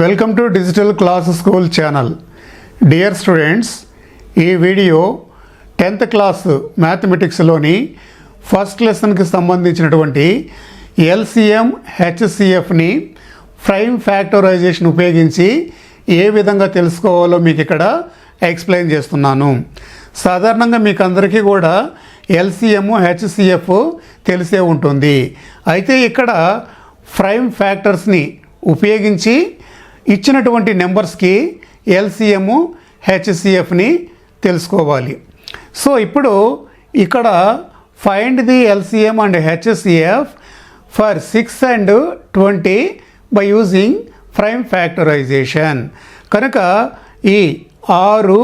Welcome to digital class school channel dear students ఈ video tenth class మ్యాథమెటిక్స్లోని first లెసన్కి సంబంధించినటువంటి ఎల్సిఎం హెచ్సిఎఫ్ని ప్రైమ్ ఫ్యాక్టరైజేషన్ ఉపయోగించి ఏ విధంగా తెలుసుకోవాలో మీకు ఇక్కడ ఎక్స్ప్లెయిన్ చేస్తున్నాను. సాధారణంగా మీకు అందరికీ కూడా ఎల్సిఎం హెచ్సిఎఫ్ తెలిసే ఉంటుంది. అయితే ఇక్కడ ప్రైమ్ ఫ్యాక్టర్స్ని ఉపయోగించి ఇచ్చినటువంటి నెంబర్స్కి ఎల్సిఎం హెచ్సిఎఫ్ని తెలుసుకోవాలి. సో ఇప్పుడు ఇక్కడ find the LCM and HCF for six and twenty by using prime factorization. కనుక ఈ ఆరు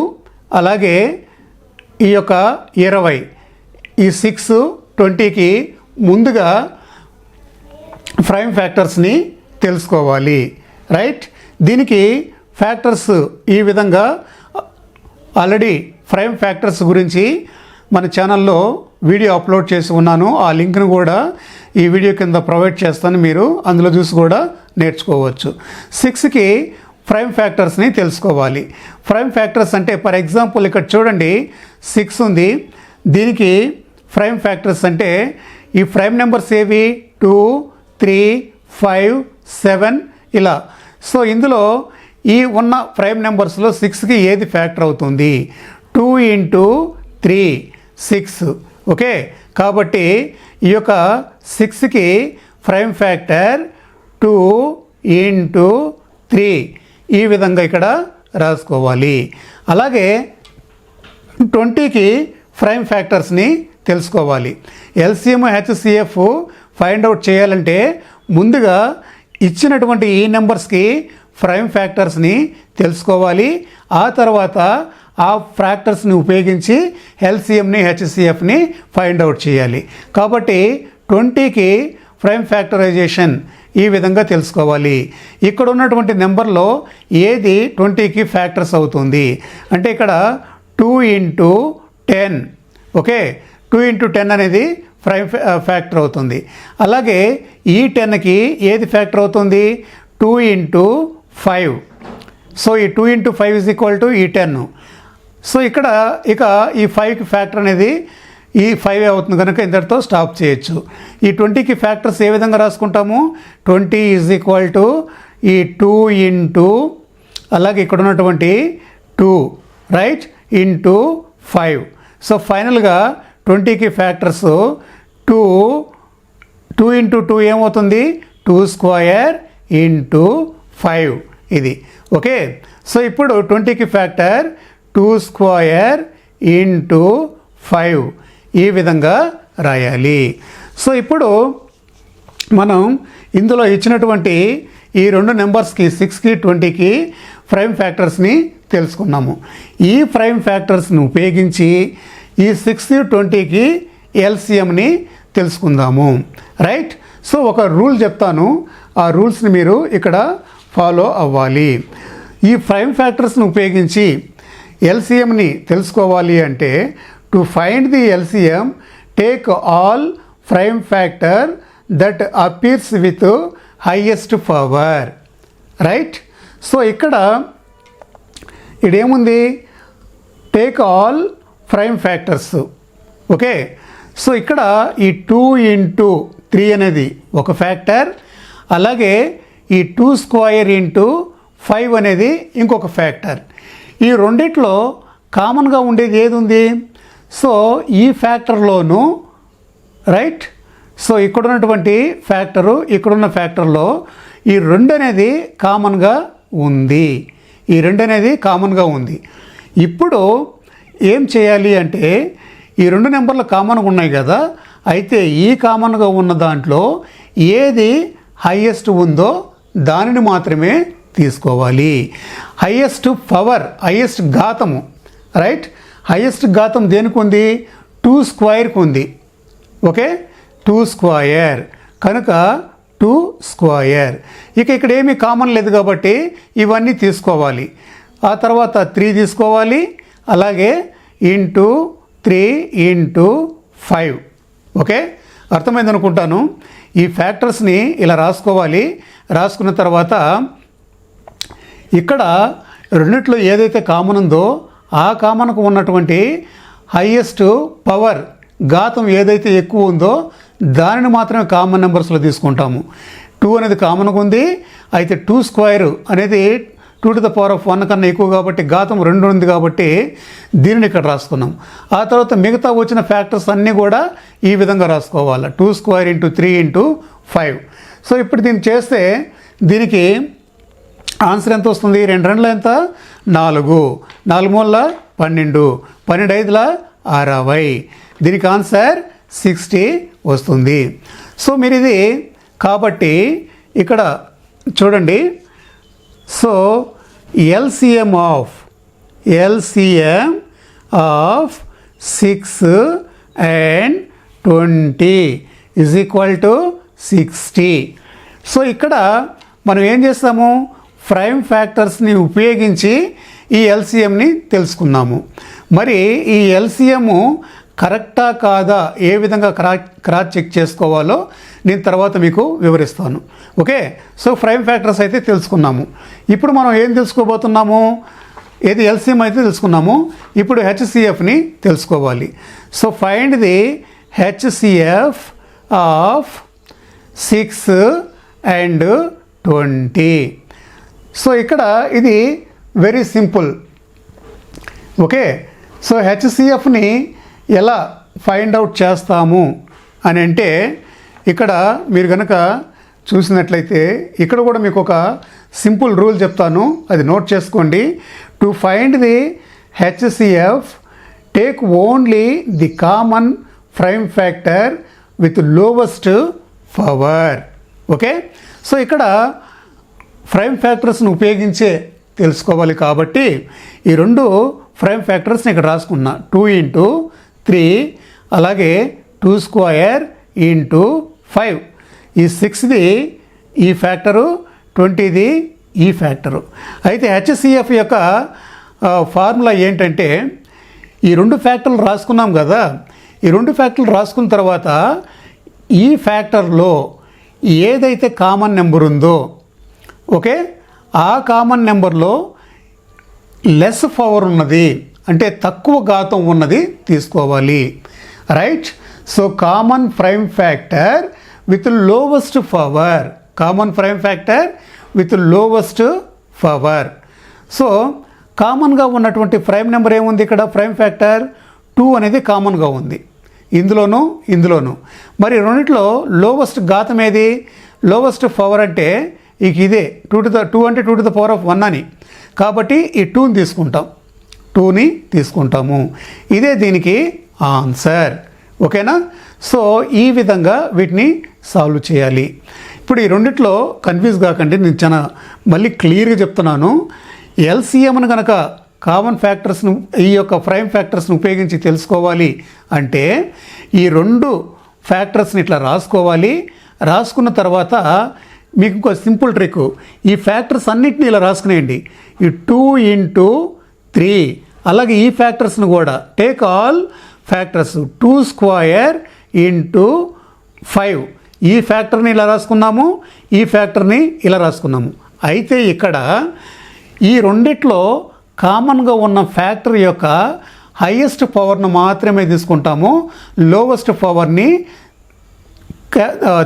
అలాగే ఈ యొక్క ఇరవై ఈ సిక్స్ ట్వంటీకి ముందుగా ప్రైమ్ ఫ్యాక్టర్స్ని తెలుసుకోవాలి. రైట్? దీనికి ఫ్యాక్టర్స్ ఈ విధంగా ఆల్రెడీ ఫ్రేమ్ ఫ్యాక్టర్స్ గురించి మన ఛానల్లో వీడియో అప్లోడ్ చేసి ఉన్నాను. ఆ లింక్ను కూడా ఈ వీడియో కింద ప్రొవైడ్ చేస్తాను మీరు. అందులో చూసి కూడా నేర్చుకోవచ్చు. సిక్స్కి ప్రైమ్ ఫ్యాక్టర్స్ని తెలుసుకోవాలి. ప్రైమ్ ఫ్యాక్టర్స్ అంటే ఫర్ ఎగ్జాంపుల్ ఇక్కడ చూడండి సిక్స్ ఉంది. దీనికి ప్రైమ్ ఫ్యాక్టర్స్ అంటే ఈ ప్రైమ్ నెంబర్స్ ఏవి? టూ త్రీ ఫైవ్ సెవెన్ ఇలా. సో ఇందులో ఈ ఉన్న ప్రైమ్ నెంబర్స్లో సిక్స్కి ఏది ఫ్యాక్టర్ అవుతుంది? Two into three six. Okay? కాబట్టి ఈ యొక్క సిక్స్కి prime factor two into three ఈ విధంగా ఇక్కడ రాసుకోవాలి. అలాగే ట్వంటీకి ప్రైమ్ ఫ్యాక్టర్స్ని తెలుసుకోవాలి. ఎల్సిఎం హెచ్సిఎఫ్ ఫైండ్ అవుట్ చేయాలంటే ముందుగా ఇచ్చినటువంటి ఈ నెంబర్స్కి ప్రైమ్ ఫ్యాక్టర్స్ని తెలుసుకోవాలి. ఆ తర్వాత ఆ ఫ్యాక్టర్స్ని ఉపయోగించి ఎల్సిఎంని హెచ్సిఎఫ్ని ఫైండ్ అవుట్ చేయాలి. కాబట్టి ట్వంటీకి ప్రైమ్ ఫ్యాక్టరైజేషన్ ఈ విధంగా తెలుసుకోవాలి. ఇక్కడ ఉన్నటువంటి నెంబర్లో ఏది ట్వంటీకి ఫ్యాక్టర్స్ అవుతుంది? అంటే ఇక్కడ two into ten okay? Two into ten అనేది ప్రైమ్ ఫ్యాక్టర్ అవుతుంది. అలాగే ఈ టెన్కి ఏది ఫ్యాక్టర్ అవుతుంది? Two into five. సో ఈ two into five is equal to ఈ టెన్. సో ఇక్కడ ఇక ఈ ఫైవ్కి ఫ్యాక్టర్ అనేది ఈ ఫైవ్ అవుతుంది కనుక ఇంతటితో స్టాప్ చేయొచ్చు. ఈ ట్వంటీకి ఫ్యాక్టర్స్ ఏ విధంగా రాసుకుంటాము? ట్వంటీ ఈజ్ ఈక్వల్ టు ఈ టూ ఇంటూ అలాగే ఇక్కడ ఉన్నటువంటి two right into five. So ఫైనల్గా ట్వంటీకి factors two two into two ఏమవుతుంది? టూ స్క్వయర్ ఇంటూ ఫైవ్ ఇది. ఓకే? సో ఇప్పుడు ట్వంటీకి factor two square into five ఈ విధంగా రాయాలి. సో ఇప్పుడు మనం ఇందులో ఇచ్చినటువంటి ఈ రెండు నెంబర్స్కి సిక్స్కి ట్వంటీకి ప్రైమ్ ఫ్యాక్టర్స్ని తెలుసుకున్నాము. ఈ ప్రైమ్ ఫ్యాక్టర్స్ని ఉపయోగించి ఈ సిక్స్ ట్వంటీకి ఎల్సిఎంని తెలుసుకుందాము. రైట్? సో ఒక రూల్ చెప్తాను. ఆ రూల్స్ని మీరు ఇక్కడ ఫాలో అవ్వాలి. ఈ ప్రైమ్ ఫ్యాక్టర్స్ని ఉపయోగించి ఎల్సిఎంని తెలుసుకోవాలి అంటే to find the LCM take all prime factor that appears with highest power. Right? So ఇక్కడ ఇదేముంది? Take all prime factors. Okay? So ఇక్కడ ఈ టూ ఇంటూ త్రీ అనేది ఒక ఫ్యాక్టర్. అలాగే ఈ టూ స్క్వయర్ ఇంటూ ఫైవ్ అనేది ఇంకొక ఫ్యాక్టర్. ఈ రెండిట్లో కామన్గా ఉండేది ఏది ఉంది? సో ఈ ఫ్యాక్టర్లోను రైట్? సో ఇక్కడ ఉన్నటువంటి ఫ్యాక్టరు ఇక్కడున్న ఫ్యాక్టర్లో ఈ రెండు అనేది కామన్గా ఉంది. ఈ రెండు అనేది కామన్గా ఉంది. ఇప్పుడు ఏం చేయాలి అంటే ఈ రెండు నెంబర్లు కామన్గా ఉన్నాయి కదా అయితే ఈ కామన్గా ఉన్న దాంట్లో ఏది హయ్యెస్ట్ ఉందో దానిని మాత్రమే తీసుకోవాలి. హయ్యెస్ట్ పవర్ హయ్యెస్ట్ ఘాతము రైట్ హయ్యెస్ట్ ఘాతం దేనికి ఉంది? టూ స్క్వైర్కి ఉంది. ఓకే టూ స్క్వయర్ కనుక టూ స్క్వయర్ ఇక ఇక్కడ ఏమీ కామన్ లేదు కాబట్టి ఇవన్నీ తీసుకోవాలి. ఆ తర్వాత త్రీ తీసుకోవాలి. అలాగే into three into five. Okay? అర్థమైంది అనుకుంటాను. ఈ ఫ్యాక్టర్స్ని ఇలా రాసుకోవాలి. రాసుకున్న తర్వాత ఇక్కడ రెండిట్లో ఏదైతే కామన్ ఉందో ఆ కామన్కు ఉన్నటువంటి హయ్యెస్ట్ పవర్ ఘాతం ఏదైతే ఎక్కువ ఉందో దానిని మాత్రమే కామన్ నెంబర్స్లో తీసుకుంటాము. టూ అనేది కామన్గా ఉంది. అయితే టూ స్క్వేర్ అనేది two to the power of one కన్నా ఎక్కువ కాబట్టి ఘాతం రెండు ఉంది కాబట్టి దీనిని ఇక్కడ రాసుకున్నాం. ఆ తర్వాత మిగతా వచ్చిన ఫ్యాక్టర్స్ అన్నీ కూడా ఈ విధంగా రాసుకోవాలి. Two square into three into five so ఇప్పుడు దీన్ని చేస్తే దీనికి ఆన్సర్ ఎంత వస్తుంది? రెండు రెండుల ఎంత? నాలుగు. నాలుగు మూల పన్నెండు. పన్నెండు ఐదుల అరవై. దీనికి ఆన్సర్ సిక్స్టీ వస్తుంది. సో మీరు ఇది కాబట్టి ఇక్కడ చూడండి. So LCM of LCM of six and twenty is equal to sixty so ఇక్కడ మనం ఏం చేస్తాము? ప్రైమ్ ఫ్యాక్టర్స్ని ఉపయోగించి ఈ ఎల్సిఎంని తెలుసుకున్నాము మరి ఈ ఎల్సిఎము కరెక్టా కాదా? ఏ విధంగా క్రా క్రాస్ చెక్ చేసుకోవాలో నేను తర్వాత మీకు వివరిస్తాను. ఓకే? సో ప్రైమ్ ఫ్యాక్టర్స్ అయితే తెలుసుకున్నాము. ఇప్పుడు మనం ఏం తెలుసుకోబోతున్నాము? ఏది ఎల్సిఎం అయితే తెలుసుకున్నాము? ఇప్పుడు హెచ్సిఎఫ్ని తెలుసుకోవాలి. So find the HCF of six and twenty. So ఇక్కడ ఇది వెరీ సింపుల్. ఓకే? సో హెచ్సిఎఫ్ని ఎలా ఫైండ్ అవుట్ చేస్తాము అని అంటే ఇక్కడ మీరు కనుక చూసినట్లయితే ఇక్కడ కూడా మీకు ఒక సింపుల్ రూల్ చెప్తాను. అది నోట్ చేసుకోండి. To find the HCF take only the common prime factor with lowest power. Okay? So ఇక్కడ ప్రైమ్ ఫ్యాక్టర్స్ని ఉపయోగించే తెలుసుకోవాలి కాబట్టి ఈ రెండు ప్రైమ్ ఫ్యాక్టర్స్ని ఇక్కడ రాసుకున్నా. టూ ఇంటూ త్రీ అలాగే టూ స్క్వయర్ ఇంటూ ఫైవ్. ఈ సిక్స్ది ఈ ఫ్యాక్టరు ట్వంటీది ఈ ఫ్యాక్టరు. అయితే హెచ్సిఎఫ్ యొక్క ఫార్ములా ఏంటంటే ఈ రెండు ఫ్యాక్టర్లు రాసుకున్నాం కదా ఈ రెండు ఫ్యాక్టర్లు రాసుకున్న తర్వాత ఈ ఫ్యాక్టర్లో ఏదైతే కామన్ నెంబర్ ఉందో ఓకే? ఆ కామన్ నెంబర్లో లెస్ పవర్ ఉన్నది అంటే తక్కువ ఘాతం ఉన్నది తీసుకోవాలి. Right? So common prime factor with lowest power common prime factor with lowest power so కామన్గా ఉన్నటువంటి ప్రైమ్ నెంబర్ ఏముంది ఇక్కడ? ప్రైమ్ ఫ్యాక్టర్ టూ అనేది కామన్గా ఉంది. ఇందులోను ఇందులోను. మరి రెండిట్లో లోవెస్ట్ ఘాతం ఏది? లోవెస్ట్ పవర్ అంటే ఇక ఇదే. టూ టు ద టూ అంటే two to the power of one అని. కాబట్టి ఈ టూని తీసుకుంటాం. టూని తీసుకుంటాము. ఇదే దీనికి ఆన్సర్. ఓకేనా? సో ఈ విధంగా వీటిని సాల్వ్ చేయాలి. ఇప్పుడు ఈ రెండిట్లో కన్ఫ్యూజ్ కాకండి నేను చాలా మళ్ళీ క్లియర్గా చెప్తున్నాను. ఎల్సీఎంను కనుక కామన్ ఫ్యాక్టర్స్ను ఈ యొక్క ప్రైమ్ ఫ్యాక్టర్స్ని ఉపయోగించి తెలుసుకోవాలి అంటే ఈ రెండు ఫ్యాక్టర్స్ని ఇట్లా రాసుకోవాలి. రాసుకున్న తర్వాత మీకు ఇంకో సింపుల్ ట్రిక్ ఈ ఫ్యాక్టర్స్ అన్నిటిని ఇలా రాసుకునేయండి. ఈ టూ ఇంటూ త్రీ అలాగే ఈ ఫ్యాక్టర్స్ని కూడా. Take all factors two square into five ఈ ఫ్యాక్టర్ని ఇలా రాసుకున్నాము ఈ ఫ్యాక్టర్ని ఇలా రాసుకున్నాము. అయితే ఇక్కడ ఈ రెండిట్లో కామన్గా ఉన్న ఫ్యాక్టర్ యొక్క హయ్యెస్ట్ పవర్ను మాత్రమే తీసుకుంటాము. లోవెస్ట్ పవర్ని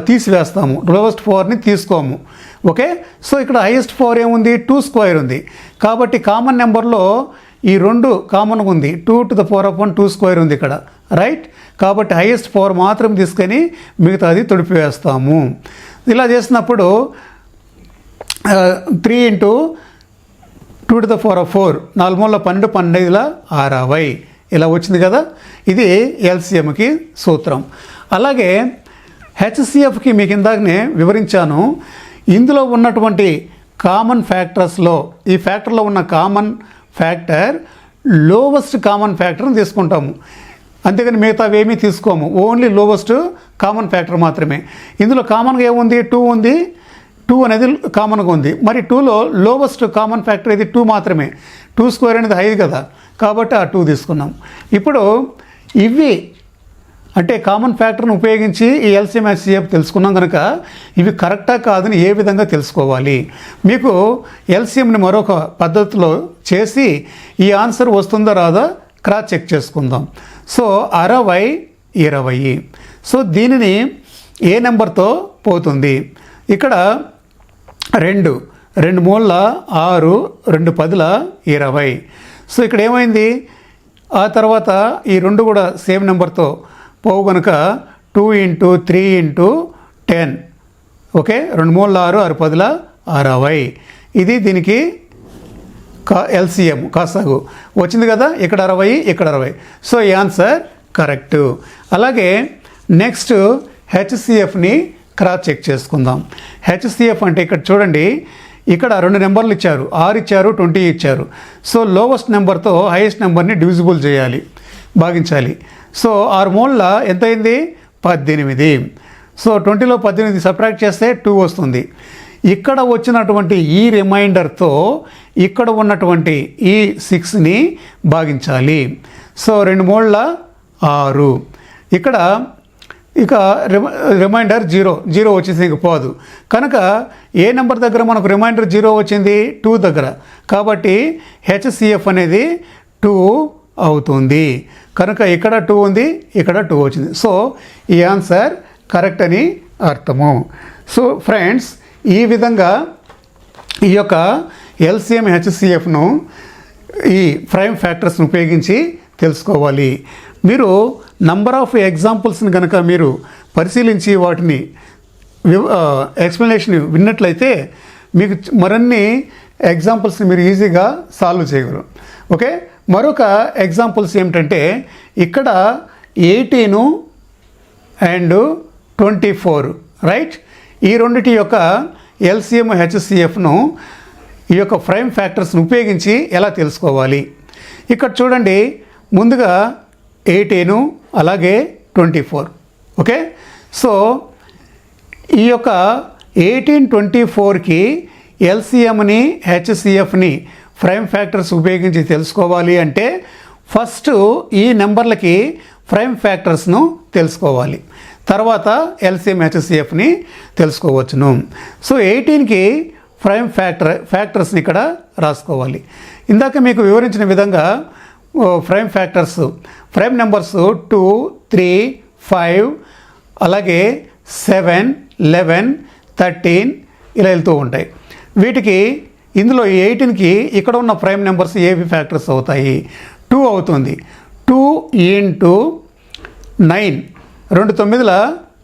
తీసివేస్తాము. లోవెస్ట్ పవర్ని తీసుకోము. ఓకే సో ఇక్కడ హైయెస్ట్ పవర్ ఏముంది? టూ స్క్వేర్ ఉంది. కాబట్టి కామన్ నెంబర్లో ఈ రెండు కామన్గా ఉంది. Two to the power of one two square ఉంది ఇక్కడ. రైట్? కాబట్టి హైయెస్ట్ పవర్ మాత్రం తీసుకొని మిగతాది తుడిపివేస్తాము. ఇలా చేసినప్పుడు three into two to the four of four నాలుగు మూల పన్నెండు పన్నెండుల అరవై ఇలా వచ్చింది కదా? ఇది ఎల్సిఎంకి సూత్రం. అలాగే హెచ్సిఎఫ్కి మీకు ఇందాకనే వివరించాను. ఇందులో ఉన్నటువంటి కామన్ ఫ్యాక్టర్స్లో ఈ ఫ్యాక్టర్లో ఉన్న కామన్ ఫ్యాక్టర్ లోవెస్ట్ కామన్ ఫ్యాక్టర్ని తీసుకుంటాము. అంతేగాని మిగతావి ఏమీ తీసుకోము. ఓన్లీ లోవెస్ట్ కామన్ ఫ్యాక్టర్ మాత్రమే. ఇందులో కామన్గా ఏముంది? టూ ఉంది. టూ అనేది కామన్గా ఉంది. మరి టూలో లోవెస్ట్ కామన్ ఫ్యాక్టర్ ఇది టూ మాత్రమే. టూ స్క్వేర్ అనేది హై కదా. కాబట్టి ఆ టూ తీసుకున్నాం. ఇప్పుడు ఇవి అంటే కామన్ ఫ్యాక్టర్ని ఉపయోగించి ఈ ఎల్సిఎం హెచ్సిఎఫ్ తెలుసుకున్నాం కనుక ఇవి కరెక్టా కాదని ఏ విధంగా తెలుసుకోవాలి? మీకు ఎల్సిఎంని మరొక పద్ధతిలో చేసి ఈ ఆన్సర్ వస్తుందా రాదా? క్రాస్ చెక్ చేసుకుందాం. సో అరవై ఇరవై. సో దీనిని ఏ నెంబర్తో పోతుంది? ఇక్కడ రెండు రెండు మూల ఆరు రెండు పదుల ఇరవై. సో ఇక్కడ ఏమైంది? ఆ తర్వాత ఈ రెండు కూడా సేమ్ నెంబర్తో పోవు కనుక two into three into ten. Okay? రెండు మూడు ఆరు ఆరు పదుల అరవై. ఇది దీనికి కా ఎల్సిఎం కాసాగు. వచ్చింది కదా? ఇక్కడ అరవై ఇక్కడ అరవై. సో ఈ ఆన్సర్ కరెక్ట్. అలాగే నెక్స్ట్ హెచ్సిఎఫ్ని క్రాస్ చెక్ చేసుకుందాం. హెచ్సిఎఫ్ అంటే ఇక్కడ చూడండి ఇక్కడ రెండు నెంబర్లు ఇచ్చారు. ఆరు ఇచ్చారు ట్వంటీ ఇచ్చారు. సో లోవెస్ట్ నెంబర్తో హైయెస్ట్ నెంబర్ని డివిజిబుల్ చేయాలి. భాగించాలి. సో ఆరు మూల ఎంత అయింది పద్దెనిమిది. సో ట్వంటీలో పద్దెనిమిది సబ్ట్రాక్ట్ చేస్తే టూ వస్తుంది. ఇక్కడ వచ్చినటువంటి ఈ రిమైండర్తో ఇక్కడ ఉన్నటువంటి ఈ సిక్స్ని భాగించాలి. సో రెండు మూడుల ఆరు. ఇక్కడ ఇక రిమ- రిమైండర్ జీరో. జీరో వచ్చేసి ఇంక పోదు. కనుక ఏ నెంబర్ దగ్గర మనకు రిమైండర్ జీరో వచ్చింది? టూ దగ్గర. కాబట్టి హెచ్సిఎఫ్ అనేది టూ అవుతుంది. కనుక ఇక్కడ టూ ఉంది ఇక్కడ టూ వచ్చింది. సో ఈ ఆన్సర్ కరెక్ట్ అని అర్థము. సో ఫ్రెండ్స్ ఈ విధంగా ఈ యొక్క ఎల్సిఎం హెచ్సిఎఫ్ను ఈ ప్రైమ్ ఫ్యాక్టర్స్ని ఉపయోగించి తెలుసుకోవాలి. మీరు నంబర్ ఆఫ్ ఎగ్జాంపుల్స్ని కనుక మీరు పరిశీలించి వాటిని ఎక్స్ప్లెనేషన్ విన్నట్లయితే మీకు మరన్ని మరిన్ని ఎగ్జాంపుల్స్ని మీరు ఈజీగా సాల్వ్ చేయగలరు. ఓకే మరొక ఎగ్జాంపుల్స్ ఏమిటంటే ఇక్కడ eighteen and twenty four right ఈ రెండిటి యొక్క ఎల్సిఎం హెచ్సిఎఫ్ను ఈ యొక్క ప్రైమ్ ఫ్యాక్టర్స్ని ఉపయోగించి ఎలా తెలుసుకోవాలి? ఇక్కడ చూడండి ముందుగా ఎయిటీను అలాగే ట్వంటీ ఫోర్ ఓకే సో ఈ యొక్క ఎయిటీన్ ట్వంటీ ఫోర్కి ఎల్సిఎంని హెచ్సిఎఫ్ని ప్రైమ్ ఫ్యాక్టర్స్ ఉపయోగించి తెలుసుకోవాలి అంటే ఫస్ట్ ఈ నెంబర్లకి ప్రైమ్ ఫ్యాక్టర్స్ను తెలుసుకోవాలి. తర్వాత ఎల్సిఎం హెచ్సిఎఫ్ని తెలుసుకోవచ్చును. సో ఎయిటీన్కి ప్రైమ్ ఫ్యాక్టర్ ఫ్యాక్టర్స్ని ఇక్కడ రాసుకోవాలి. ఇందాక మీకు వివరించిన విధంగా ఓ, prime factors prime numbers two three five అలాగే సెవెన్ లెవెన్ థర్టీన్ ఇలా వెళ్తూ ఉంటాయి. వీటికి ఇందులో ఈ ఎయిటీన్కి ఇక్కడ ఉన్న ప్రైమ్ నెంబర్స్ ఏవి ఫ్యాక్టర్స్ అవుతాయి? టూ అవుతుంది. Two into nine. రెండు తొమ్మిదిల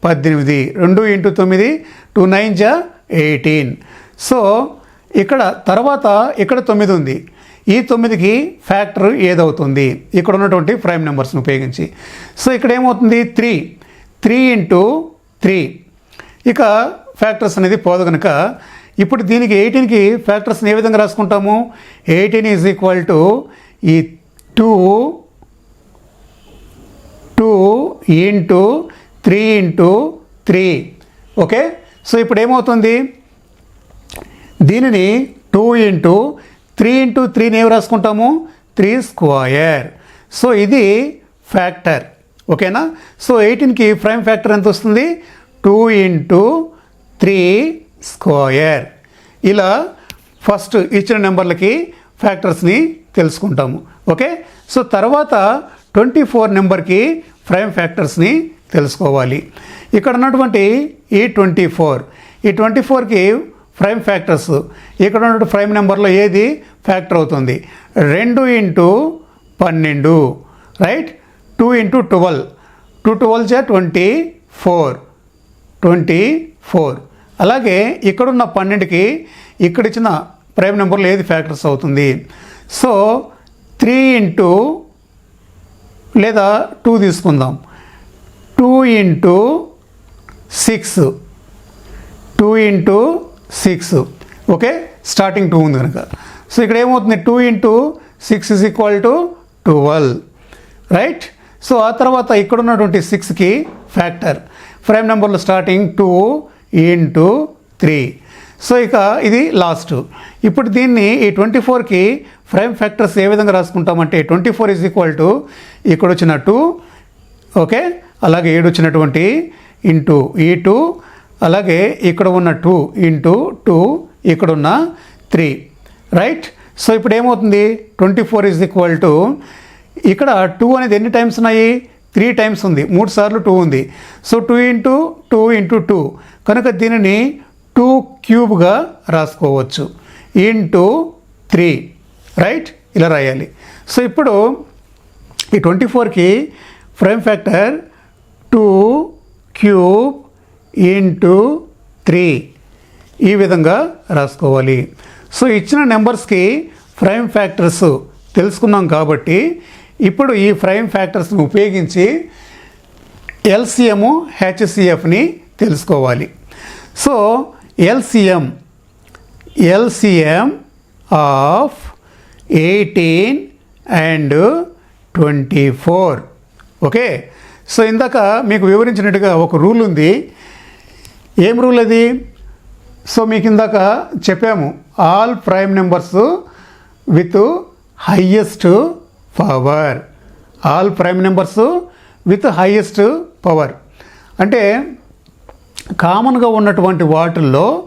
పద్దెనిమిది. రెండు ఇంటూ తొమ్మిది టూ నైన్ జా ఎయిటీన్. సో ఇక్కడ తర్వాత ఇక్కడ తొమ్మిది ఉంది. ఈ తొమ్మిదికి ఫ్యాక్టర్ ఏదవుతుంది? ఇక్కడ ఉన్నటువంటి ప్రైమ్ నెంబర్స్ని ఉపయోగించి. సో ఇక్కడ ఏమవుతుంది? త్రీ. Three into three. ఇక ఫ్యాక్టర్స్ అనేది పోదు కనుక ఇప్పుడు దీనికి ఎయిటీన్కి ఫ్యాక్టర్స్ని ఏ విధంగా రాసుకుంటాము? ఎయిటీన్ ఈజ్ ఈక్వల్ టు ఈ two two into three into three okay so ఇప్పుడు ఏమవుతుంది? దీనిని టూ ఇంటూ త్రీ ఇంటూ త్రీని ఏమి రాసుకుంటాము? త్రీ స్క్వయర్ సో ఇది ఫ్యాక్టర్ ఓకేనా సో ఎయిటీన్కి ప్రైమ్ ఫ్యాక్టర్ ఎంత వస్తుంది? టూ ఇంటూ త్రీ స్క్వయర్ ఇలా ఫస్ట్ ఇచ్చిన నెంబర్లకి ఫ్యాక్టర్స్ని తెలుసుకుంటాము. ఓకే? సో తర్వాత ట్వంటీ ఫోర్ నెంబర్కి ప్రైమ్ ఫ్యాక్టర్స్ని తెలుసుకోవాలి. ఇక్కడ ఉన్నటువంటి ఈ ట్వంటీ ఫోర్. ఈ ట్వంటీ ఫోర్కి ప్రైమ్ ఫ్యాక్టర్స్. ఇక్కడ ఉన్నటువంటి ప్రైమ్ నెంబర్లో ఏది? ఫ్యాక్టర్ అవుతుంది. రెండు ఇంటూ పన్నెండు. Right? Two into twelve. Two twelve జా ట్వంటీ ఫోర్. Twenty four. అలాగే ఇక్కడున్న పన్నెండుకి ఇక్కడ ఇచ్చిన ప్రైమ్ నెంబర్లో ఏది ఫ్యాక్టర్స్ అవుతుంది? సో త్రీ ఇంటూ లేదా టూ తీసుకుందాం. Two into six. Two into six. Okay? Starting two ఉంది కనుక. సో ఇక్కడ ఏమవుతుంది? Two into six is equal to twelve. Right? So ఆ తర్వాత ఇక్కడ ఉన్నటువంటి సిక్స్కి ఫ్యాక్టర్. ప్రైమ్ నెంబర్లో starting two into three. So ఇక ఇది లాస్ట్. ఇప్పుడు దీన్ని ఈ ట్వంటీ ఫోర్కి ప్రైమ్ ఫ్యాక్టర్స్ ఏ విధంగా రాసుకుంటామంటే twenty four is equal to ఇక్కడ వచ్చిన టూ ఓకే? అలాగే ఏడు వచ్చినటువంటి ఇంటూ ఈ టూ అలాగే ఇక్కడ ఉన్న టూ ఇంటూ టూ ఇక్కడ ఉన్న త్రీ రైట్ సో ఇప్పుడు ఏమవుతుంది? Twenty four is equal to ఇక్కడ టూ అనేది ఎన్ని టైమ్స్ ఉన్నాయి? త్రీ టైమ్స్ ఉంది. మూడు సార్లు టూ ఉంది. So two into two into two కనుక దీనిని టూ క్యూబ్గా రాసుకోవచ్చు. ఇంటూ త్రీ రైట్ ఇలా రాయాలి. సో ఇప్పుడు ఈ ట్వంటీ ఫోర్కి prime factor two cube into three ఈ విధంగా రాసుకోవాలి. సో ఇచ్చిన నెంబర్స్కి ప్రైమ్ ఫ్యాక్టర్స్ తెలుసుకున్నాం కాబట్టి ఇప్పుడు ఈ ప్రైమ్ ఫ్యాక్టర్స్ని ఉపయోగించి ఎల్సిఎము హెచ్సిఎఫ్ని తెలుసుకోవాలి. So LCM LCM of eighteen and twenty four okay so ఇందాక మీకు వివరించినట్టుగా ఒక రూల్ ఉంది. ఏం రూల్ అది? సో మీకు ఇందాక చెప్పాము. All prime numbers with highest power all prime numbers with highest power అంటే కామన్గా ఉన్నటువంటి వాటిల్లో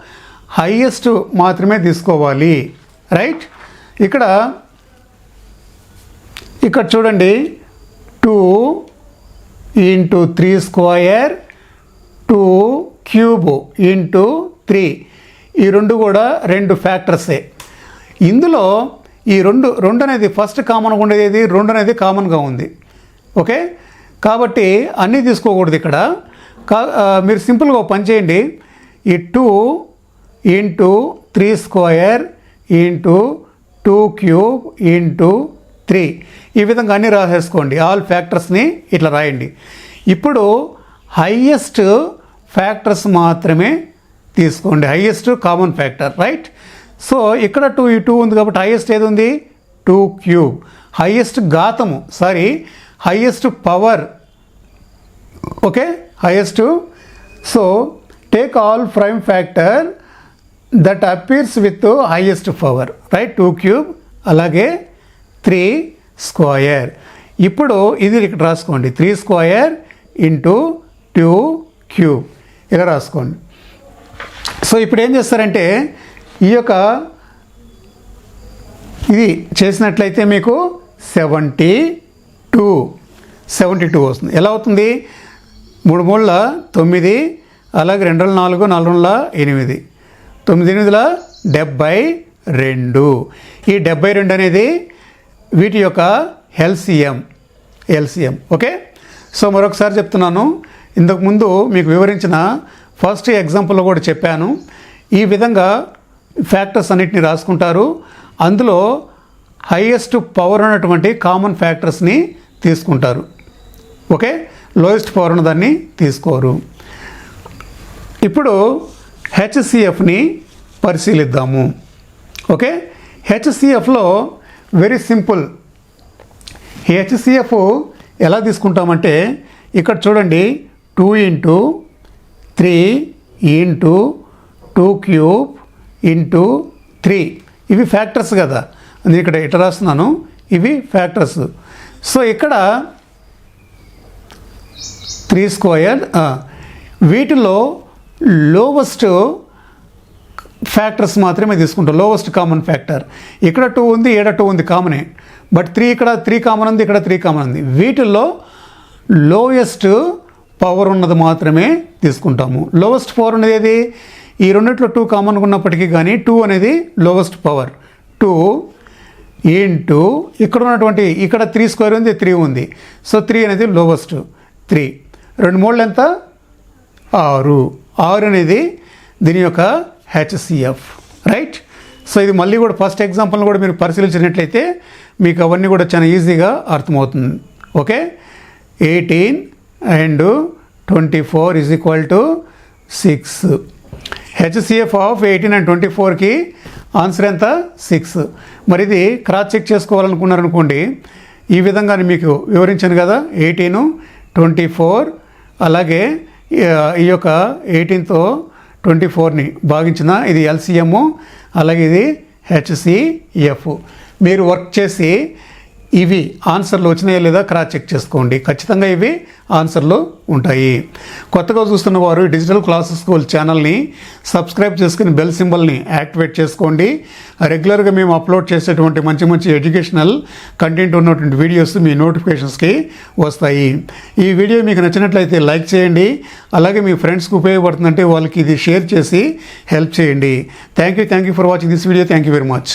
హయ్యెస్ట్ మాత్రమే తీసుకోవాలి. రైట్? ఇక్కడ ఇక్కడ చూడండి. Two into three square two cube into three. ఈ రెండు కూడా రెండు ఫ్యాక్టర్సే. ఇందులో ఈ రెండు రెండు అనేది ఫస్ట్ కామన్గా ఉండేది రెండు అనేది కామన్గా ఉంది. ఓకే? కాబట్టి అన్నీ తీసుకోకూడదు ఇక్కడ. కా మీరు సింపుల్గా పని చేయండి. ఈ two into three square into two cube into three. ఈ విధంగా అన్నీ రాసేసుకోండి. ఆల్ ఫ్యాక్టర్స్ని ఇట్లా రాయండి. ఇప్పుడు హయ్యెస్ట్ ఫ్యాక్టర్స్ మాత్రమే తీసుకోండి. Highest common factor right? So ఇక్కడ టూ ఈ టూ ఉంది కాబట్టి హయ్యెస్ట్ ఏది ఉంది? Two cube. Highest ఘాతము sorry highest power okay? Highest so take all prime factor that appears with highest power right two cube అలాగే three square ఇప్పుడు ఇది ఇక్కడ రాసుకోండి. Three square into two cube ఇలా రాసుకోండి. సో ఇప్పుడు ఏం చేస్తారంటే ఈ యొక్క ఇది చేసినట్లయితే మీకు సెవెంటీ టూ సెవెంటీ టూ వస్తుంది. ఎలా అవుతుంది? మూడు మూడుల తొమ్మిది అలాగే రెండు వందల నాలుగు నాలుగు వందల ఎనిమిది. తొమ్మిది ఎనిమిదిల డెబ్బై రెండు. ఈ డెబ్బై రెండు అనేది వీటి యొక్క ఎల్సిఎం. ఎల్సిఎం. ఓకే? సో మరొకసారి చెప్తున్నాను. ఇంతకుముందు మీకు వివరించిన ఫస్ట్ ఎగ్జాంపుల్లో కూడా చెప్పాను. ఈ విధంగా ఫ్యాక్టర్స్ అన్నిటిని రాసుకుంటారు. అందులో హైయెస్ట్ పవర్ ఉన్నటువంటి కామన్ ఫ్యాక్టర్స్ని తీసుకుంటారు. ఓకే? లోయెస్ట్ పవర్ ఉన్న దాన్ని తీసుకోరు. ఇప్పుడు హెచ్సిఎఫ్ని పరిశీలిద్దాము. ఓకే? హెచ్సిఎఫ్లో వెరీ సింపుల్ హెచ్సిఎఫ్ ఎలా తీసుకుంటామంటే ఇక్కడ చూడండి two into three into two cube into three ఇవి ఫ్యాక్టర్స్ కదా. నేను ఇక్కడ ఇట రాస్తున్నాను. ఇవి ఫ్యాక్టర్స్ సో ఇక్కడ త్రీ స్క్వయర్ వీటిలో లోవెస్ట్ ఫ్యాక్టర్స్ మాత్రమే తీసుకుంటాం. Lowest common factor. ఇక్కడ టూ ఉంది ఏడ టూ ఉంది కామనే. బట్ త్రీ ఇక్కడ త్రీ కామన్ ఉంది ఇక్కడ త్రీ కామన్ ఉంది. వీటిల్లో లోయెస్ట్ పవర్ ఉన్నది మాత్రమే తీసుకుంటాము. లోవెస్ట్ పవర్ ఉన్నది ఏది? ఈ రెండిట్లో టూ కామన్ ఉన్నప్పటికీ కానీ టూ అనేది లోవెస్ట్ పవర్. టూ ఇంటూ ఇక్కడ ఉన్నటువంటి ఇక్కడ త్రీ స్క్వేర్ ఉంది త్రీ ఉంది. సో త్రీ అనేది లోవెస్ట్. త్రీ. రెండు మూడు ఎంత? ఆరు. ఆరు అనేది దీని యొక్క హెచ్సిఎఫ్ రైట్? సో ఇది మళ్ళీ కూడా ఫస్ట్ ఎగ్జాంపుల్ కూడా మీరు పరిశీలించినట్లయితే మీకు అవన్నీ కూడా చాలా ఈజీగా అర్థమవుతుంది. Okay? Eighteen and twenty four is equal to six HCF of eighteen and twenty ఫోర్కి ఆన్సర్ ఎంత? సిక్స్. మరి ఇది క్రాస్ చెక్ చేసుకోవాలనుకున్నారనుకోండి ఈ విధంగా మీకు వివరించాను కదా ఎయిటీను ట్వంటీ ఫోర్ అలాగే ఈ- యొక్క ఎయిటీన్తో ట్వంటీ ఫోర్ని భాగించిన ఇది ఎల్సిఎమ్ అలాగే ఇది హెచ్సిఎఫ్. మీరు వర్క్ చేసి ఇవి ఆన్సర్లు వచ్చినాయా లేదా క్రాస్ చెక్ చేసుకోండి. ఖచ్చితంగా ఇవి ఆన్సర్లు ఉంటాయి. కొత్తగా చూస్తున్న వారు డిజిటల్ క్లాసెస్ స్కూల్ ఛానల్ని సబ్స్క్రైబ్ చేసుకుని బెల్ సింబల్ని యాక్టివేట్ చేసుకోండి. రెగ్యులర్గా మేము అప్లోడ్ చేసేటువంటి మంచి మంచి ఎడ్యుకేషనల్ కంటెంట్ ఉన్నటువంటి వీడియోస్ మీ నోటిఫికేషన్స్కి వస్తాయి. ఈ వీడియో మీకు నచ్చినట్లయితే లైక్ చేయండి. అలాగే మీ ఫ్రెండ్స్కి ఉపయోగపడుతుందంటే వాళ్ళకి ఇది షేర్ చేసి హెల్ప్ చేయండి. Thank you thank you for watching this video. Thank you very much.